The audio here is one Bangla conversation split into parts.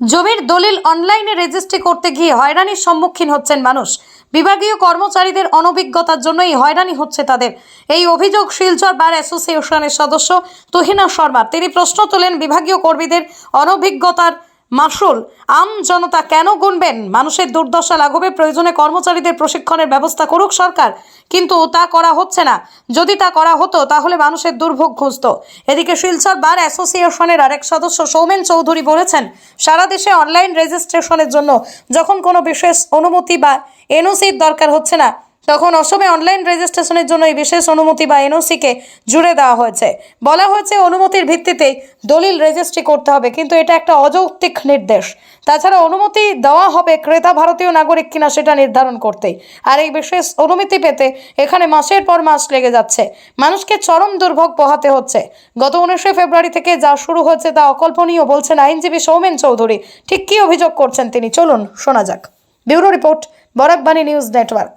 জমির দলিল অনলাইনে রেজিস্ট্রি করতে গিয়ে হয়রানির সম্মুখীন হচ্ছেন মানুষ। বিভাগীয় কর্মচারীদের অনভিজ্ঞতার জন্যই হয়রানি হচ্ছে তাদের। এই অভিযোগ শিলচর বার অ্যাসোসিয়েশনের সদস্য তুহিনা শর্মা তিনি প্রশ্ন তোলেন, বিভাগীয় কর্মীদের অনভিজ্ঞতার মাসুল আম জনতা কেন গুনবেন? মানুষের দুর্দশা লাঘবে, প্রয়োজনে কর্মচারীদের প্রশিক্ষণের ব্যবস্থা করুক সরকার। কিন্তু তা করা হচ্ছে না। যদি তা করা হতো, তাহলে মানুষের দুর্ভোগ ঘুষত। এদিকে শিলচর বার অ্যাসোসিয়েশনের আরেক সদস্য সৌমেন চৌধুরী বলেছেন, সারা দেশে অনলাইন রেজিস্ট্রেশনের জন্য যখন কোনো বিশেষ অনুমতি বা এনওসির দরকার হচ্ছে না তখন অসমে অনলাইন রেজিস্ট্রেশনের জন্য এই বিশেষ অনুমতি বা এনওসিকে জুড়ে দেওয়া হয়েছে। বলা হয়েছে, অনুমতির ভিত্তিতেই দলিল রেজিস্ট্রি করতে হবে, কিন্তু এটা একটা অযৌক্তিক নির্দেশ। তাছাড়া অনুমতি দেওয়া হবে ক্রেতা ভারতীয় নাগরিক কিনা সেটা নির্ধারণ করতেই। আর এই বিশেষ অনুমতি পেতে এখানে মাসের পর মাস লেগে যাচ্ছে। মানুষকে চরম দুর্ভোগ পোহাতে হচ্ছে। গত উনিশে ফেব্রুয়ারি থেকে যা শুরু হয়েছে তা অকল্পনীয় বলছেন আইনজীবী সৌমেন চৌধুরী। ঠিক কী অভিযোগ করছেন তিনি? চলুন শোনা যাক। Bureau report, Barakbani news network.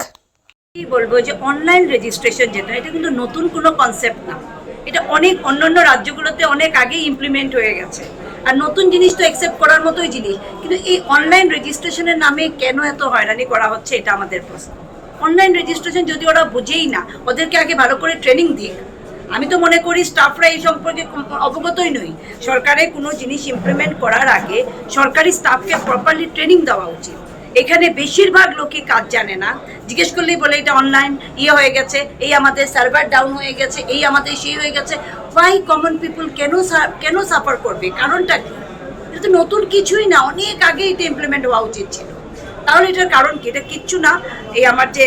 কি বলব, যে অনলাইন রেজিস্ট্রেশন যেটা, এটা কিন্তু নতুন কোনো কনসেপ্ট না। এটা অনেক অন্যান্য রাজ্যগুলোতে অনেক আগেই ইমপ্লিমেন্ট হয়ে গেছে। আর নতুন জিনিস তো অ্যাকসেপ্ট করার মতোই জিনিস। কিন্তু এই অনলাইন রেজিস্ট্রেশনের নামে কেন এত হয়রানি করা হচ্ছে, এটা আমাদের প্রশ্ন। অনলাইন রেজিস্ট্রেশন যদি ওরা বুঝেই না, ওদেরকে আগে ভালো করে ট্রেনিং দিক। আমি তো মনে করি স্টাফরা এই সম্পর্কে অবগতই নই। সরকারের কোনো জিনিস ইমপ্লিমেন্ট করার আগে সরকারি স্টাফকে প্রপারলি ট্রেনিং দেওয়া উচিত। এখানে বেশিরভাগ লোকই কাজ জানে না। জিজ্ঞেস করলেই বলে এটা অনলাইন ইয়ে হয়ে গেছে এই আমাদের সার্ভার ডাউন হয়ে গেছে এই আমাদের সেই হয়ে গেছে। ওয়াই কমন পিপল কেন কেন সাফার করবে? কারণটা কি? এটা তো নতুন কিছুই না অনেক আগে এটা ইমপ্লিমেন্ট হওয়া উচিত ছিল। তাহলে এটার কারণ কি? এটা কিচ্ছু না। এই আমার যে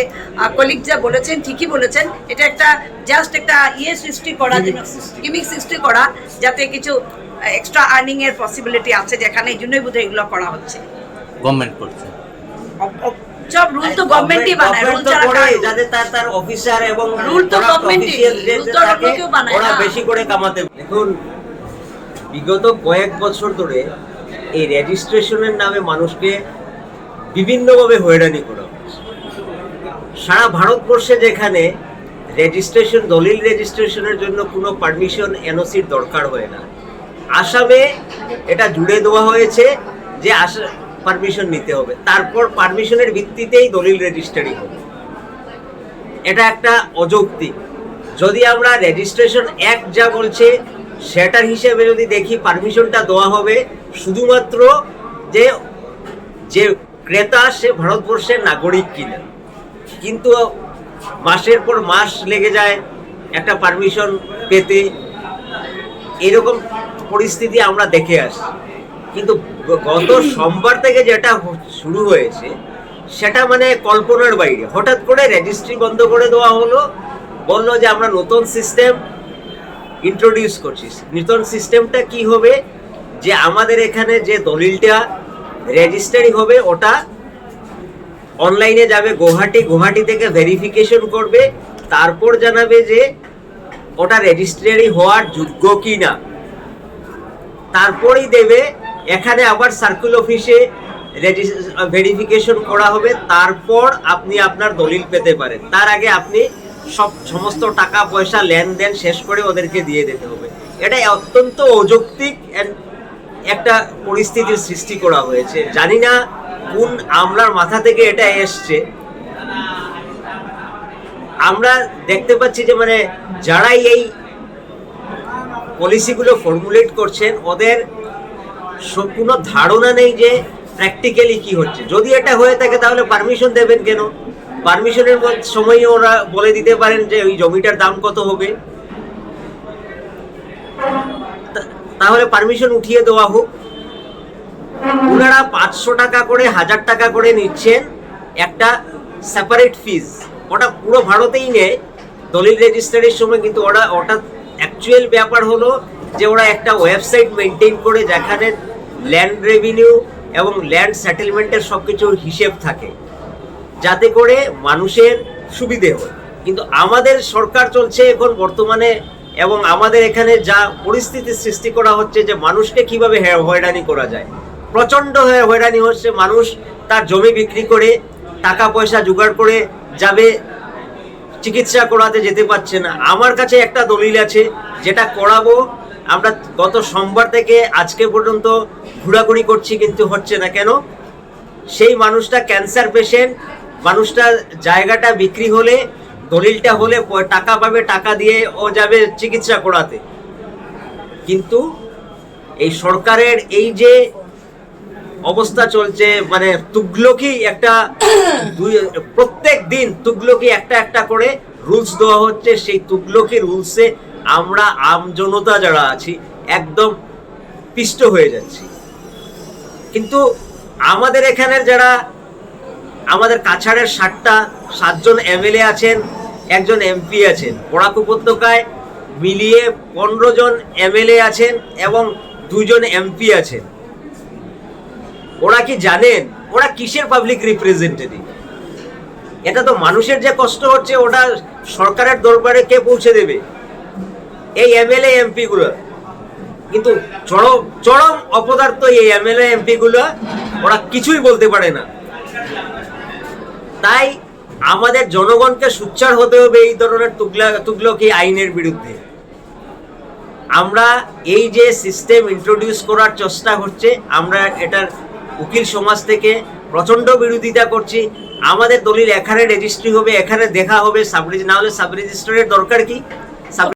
কলিগ যা বলেছেন ঠিকই বলেছেন এটা একটা জাস্ট একটা ইয়ে সৃষ্টি করা গিমিক সৃষ্টি। করা যাতে কিছু এক্সট্রা আর্নিং এর পসিবিলিটি আছে যেখানে এই জন্যই বোধহয় এগুলো করা হচ্ছে। গভর্নমেন্ট করছে। সব রুল তো গভর্নমেন্টই বানায় রুল Government করে, কার তার তার অফিসার এবং Rule তো corrupt government ই, official যে rule যে তো কেউ বানায় ওরা বেশি করে কামাতে দেখুন বিগত কয়েক বছর ধরে এই রেজিস্ট্রেশনের নামে মানুষকে বিভিন্নভাবে হয়রানি করা সারা ভারতবর্ষে যেখানে রেজিস্ট্রেশন দলিল রেজিস্ট্রেশনের জন্য কোনো পারমিশন এনওসির দরকার হয় না আসামে এটা জুড়ে দেওয়া হয়েছে যে পারমিশন নিতে হবে। তারপর পারমিশনের ভিত্তিতেই দলিল রেজিস্ট্রি হবে। এটা একটা অযৌক্তিক যদি আমরা রেজিস্ট্রেশন অ্যাক্ট যা বলছে, সেটার হিসেবে যদি দেখি পারমিশনটা দেওয়া হবে, শুধুমাত্র যে যে ক্রেতা সে ভারতবর্ষের নাগরিক কিনা। কিন্তু মাসের পর মাস লেগে যায়, একটা পারমিশন পেতে। এরকম পরিস্থিতি আমরা দেখে আসি কিন্তু গত সোমবার থেকে যেটা শুরু হয়েছে, সেটা মানে কল্পনার বাইরে। হঠাৎ করে রেজিস্ট্রি বন্ধ করে দেওয়া হলো, বলল যে আমরা নতুন সিস্টেম ইন্ট্রোডিউস করছি। নতুন সিস্টেমটা কি হবে? যে আমাদের এখানে যে দলিলটা রেজিস্টারি হবে, ওটা অনলাইনে যাবে, গুয়াহাটি গুয়াহাটি থেকে ভেরিফিকেশন করবে, তারপর জানাবে যে ওটা রেজিস্ট্রারি হওয়ার যোগ্য কি না তারপরেই দেবে এখানে আবার সার্কুল অফিসে ভেরিফিকেশন করা হবে, তারপর আপনি আপনার দলিল পেতে পারেন। তার আগে আপনি সব সমস্ত টাকা, পয়সা, লেনদেন শেষ করে ওদেরকে দিয়ে দিতে হবে। এটা অত্যন্ত অযৌক্তিক একটা পরিস্থিতির সৃষ্টি করা হয়েছে। জানি না কোন আমলার মাথা থেকে এটা এসছে। আমরা দেখতে পাচ্ছি যে মানে যারাই এই পলিসিগুলো ফর্মুলেট করছেন, ওদের কোনো ধারণা নেই যে প্র্যাকটিক্যালি কি হচ্ছে। যদি এটা হয়ে থাকে, তাহলে পারমিশন দেবেন কেন? পারমিশনের সময় ওরা বলে দিতে পারেন যে ওই জমিটার দাম কত হবে। তাহলে পারমিশন উঠিয়ে দেওয়া হোক। ওনারা পাঁচশো টাকা করে, হাজার টাকা করে নিচ্ছেন একটা সেপারেট ফিজ ওটা পুরো ভারতেই নেয়। দলিল রেজিস্ট্রারির সময় কিন্তু ওরা, ওটা অ্যাকচুয়াল ব্যাপার হলো যে ওরা একটা ওয়েবসাইট মেনটেন করে যেখানে ল্যান্ড রেভিনিউ এবং ল্যান্ড সেটেলমেন্টের সব কিছুর হিসেব থাকে, যাতে করে মানুষের সুবিধে হয়। কিন্তু আমাদের সরকার চলছে এখন বর্তমানে এবং আমাদের এখানে যা পরিস্থিতি সৃষ্টি করা হচ্ছে যে মানুষকে কীভাবে হয়রানি করা যায়। প্রচণ্ড হয়ে হয়রানি হচ্ছে মানুষ তার জমি বিক্রি করে, টাকা পয়সা জোগাড় করে যাবে চিকিৎসা করাতে যেতে পারছে না। আমার কাছে একটা দলিল আছে, যেটা করাবো। আমরা গত সোমবার থেকে আজকে পর্যন্ত ঘোরাঘুরি করছি কিন্তু হচ্ছে না কেন? সেই মানুষটা ক্যান্সার পেশেন্ট মানুষটা জায়গাটা বিক্রি হলে, দলিলটা হলে টাকা পাবে, টাকা দিয়ে ও যাবে চিকিৎসা করাতে। কিন্তু এই সরকারের এই যে অবস্থা চলছে মানে তুগলকি একটা দুই, প্রত্যেক দিন তুগলকি একটা একটা করে রুলস দেওয়া হচ্ছে। সেই তুগলকি রুলসে আমরা আমজনতা যারা আছি, একদম পিষ্ট হয়ে যাচ্ছি। কিন্তু আমাদের এখানের যারা, আমাদের কাছাড়ের ষাটটা সাতজন এমএলএ আছেন, একজন এমপি আছেন। বরাক উপত্যকায় মিলিয়ে পনেরো জন এমএলএ আছেন এবং দুজন এমপি আছেন। ওরা কি জানেন? ওরা কিসের পাবলিক রিপ্রেজেন্টেটিভ এটা তো মানুষের যে কষ্ট হচ্ছে, ওটা সরকারের দরবারে কে পৌঁছে দেবে? এই এমএলএ এমপি গুলো কিন্তু চরম চরম অপদার্থ এই এমএলএ এমপি গুলো ওরা কিছুই বলতে পারে না। তাই আমাদের জনগণকে সুচ্চার হতে হবে এই ধরনের তুগলা, তুগলকি আইনের বিরুদ্ধে। আমরা এই যে সিস্টেম ইন্ট্রোডিউস করার চেষ্টা হচ্ছে আমরা এটার উকিল সমাজ থেকে প্রচণ্ড বিরোধিতা করছি। আমাদের দলিল এখানে রেজিস্ট্রি হবে, এখানে দেখা হবে সাব না হলে সাব রেজিস্ট্রারের দরকার কি?